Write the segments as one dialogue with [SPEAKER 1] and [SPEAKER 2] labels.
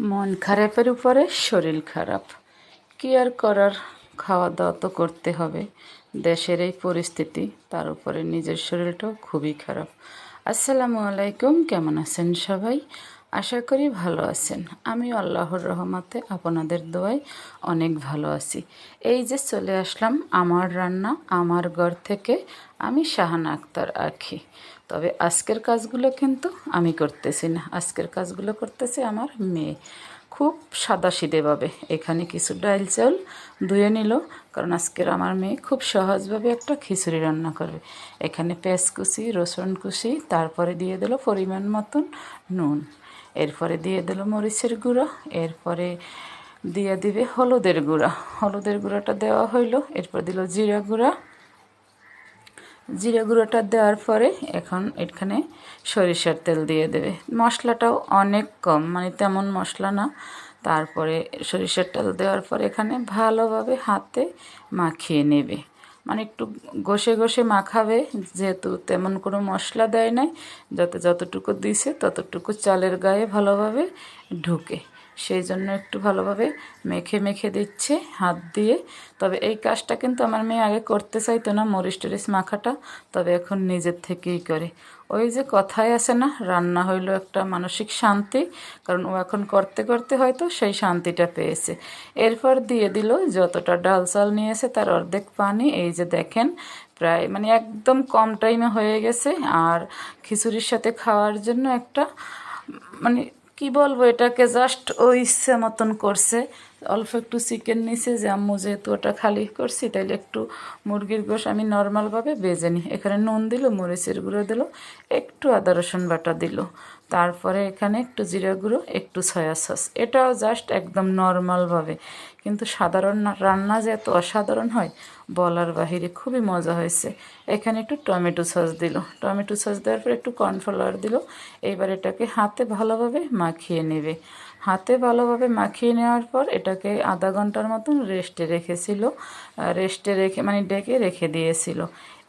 [SPEAKER 1] মন খারাপের উপরে শরীর খারাপ। কি আর করার? খাওয়া দাওয়া তো করতে হবে। দেশের এই পরিস্থিতি, তার উপরে নিজের শরীরটাও খুবই খারাপ। আসসালামু আলাইকুম, কেমন আছেন সবাই? আশা করি ভালো আছেন। আমি আল্লাহর রহমতে আপনাদের দোয়ায় অনেক ভালো আছি। এই যে চলে আসলাম আমার রান্না, আমার ঘর থেকে আমি শাহানা আক্তার আখি। তবে আজকের কাজগুলো কিন্তু আমি করতেছি না। আজকের কাজগুলো করতেছে আমার মেয়ে। খুব সাদা সিধেভাবে এখানে কিছু ডাইল চাউল ধুয়ে নিল, কারণ আজকের আমার মেয়ে খুব সহজভাবে একটা খিচুড়ি রান্না করবে। এখানে পেঁয়াজ কুচি, রসুন কুচি, তারপরে দিয়ে দিল পরিমাণ মতন নুন। এরপরে দিয়ে দিল মরিচের গুঁড়ো, এরপরে দিয়ে দিবে হলুদের গুঁড়া। হলুদের গুঁড়াটা দেওয়া হইল, এরপর দিল জিরা গুঁড়া জিরে গুঁড়োটা দেওয়ার পরে এখন এখানে সরিষার তেল দিয়ে দেবে। মশলাটাও অনেক কম মানে তেমন মশলা না। তারপরে সরিষার তেল দেওয়ার পরে এখানে ভালোভাবে হাতে মাখিয়ে নেবে। মানে একটু ঘষে ঘষে মাখাবে, যেহেতু তেমন কোনো মশলা দেয় নাই। যাতে যতটুকু দিছে ততটুকু চালের গায়ে ভালোভাবে ঢুকে। সেই জন্য একটু ভালোভাবে মেখে মেখে দিচ্ছে, হাত দিয়ে। তবে এই কাজটা কিন্তু আমার মেয়ে আগে করতে চাইতো না, মরিচ টরিচ মাখাটা, তবে এখন নিজের থেকেই করে। ওই যে কথায় আছে না, রান্না হইল একটা মানসিক শান্তি, কারণ ও এখন করতে করতে হয়তো সেই শান্তিটা পেয়েছে। এরপর দিয়ে দিল যতটা ডাল চাল নিয়েছে তার অর্ধেক পানি, এই যে দেখেন, প্রায় মানে একদম কম টাইমে হয়ে গেছে। আর খিচুড়ির সাথে খাওয়ার জন্য একটা মানে কি বলব এটাকে জাস্ট ও ইচ্ছে মতন করছে। অল্প একটু চিকেন নিছে, যে আম্মু যেহেতু ওটা খালি করছি, তাইলে একটু মুরগির গোশ আমি নর্মালভাবে বেজে নিই। এখানে নুন দিল, মরিচের গুঁড়ো দিল, একটু আদা, রসুন বাটা দিল। তারপরে এখানে একটু জিরা গুঁড়ো, একটু সয়া সস। এটাও জাস্ট একদম নর্মালভাবে কিন্তু সাধারণ রান্না যে এত অসাধারণ হয়, বলার বাহিরে খুবই মজা হয়েছে। এখানে একটু টমেটো সস দিল। টমেটো সস দেওয়ার পর একটু কর্নফ্লাওয়ার দিল। এইবার এটাকে হাতে ভালোভাবে মাখিয়ে নেবে। হাতে ভালোভাবে মাখিয়ে নেওয়ার পর এটাকে আধা ঘণ্টার মতন রেস্টে রেখেছিল রেস্টে রেখে মানে ডেকে রেখে দিয়েছিল।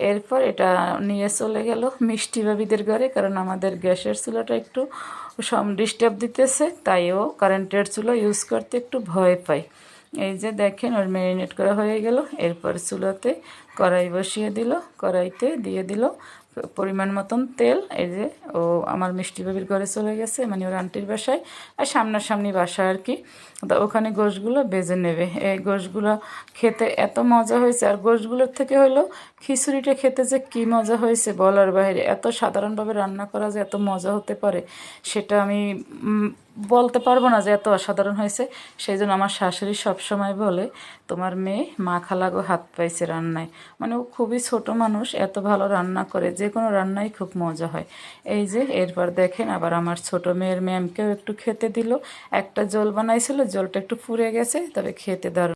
[SPEAKER 1] এরপর এটা নিয়ে চলে গেল মিষ্টি বাবিদের ঘরে, কারণ আমাদের গ্যাসের চুলাটা একটু সম ডিস্টার্ব দিতেছে, তাইও কারেন্টের চুলা ইউজ করতে একটু ভয় পাই এই যে দেখেন, ওর ম্যারিনেট করা হয়ে গেল। এরপর চুলাতে কড়াই বসিয়ে দিল, কড়াইতে দিয়ে দিল পরিমাণ মতন তেল, এই যে, ও আমার মিষ্টি বাবির ঘরে চলে গেছে মানে ওর আন্টির বাসায়, আর সামনাসামনি বাসা আর কি। তা ওখানে গোশগুলো বেজে নেবে। এই গোশগুলো খেতে এত মজা হয়েছে, আর গোশগুলোর থেকে হলো খিচুড়িটা খেতে যে কী মজা হয়েছে বলার বাইরে। এত সাধারণভাবে রান্না করা যে এত মজা হতে পারে, সেটা আমি বলতে পারব না যে এত অসাধারণ হয়েছে। সেই জন্য আমার শাশুড়ি সবসময় বলে, তোমার মেয়ে মা খালাগো হাত পাইছে রান্নায়। মানে ও খুবই ছোট মানুষ, এত ভালো রান্না করে যে কোনো রান্নাই খুব মজা হয়। এই যে, এরপর দেখেন আবার আমার ছোট মেয়ের ম্যামকেও একটু খেতে দিল। একটা জল বানাইছিল, জলটা একটু পুড়ে গেছে, তবে খেতে দারুণ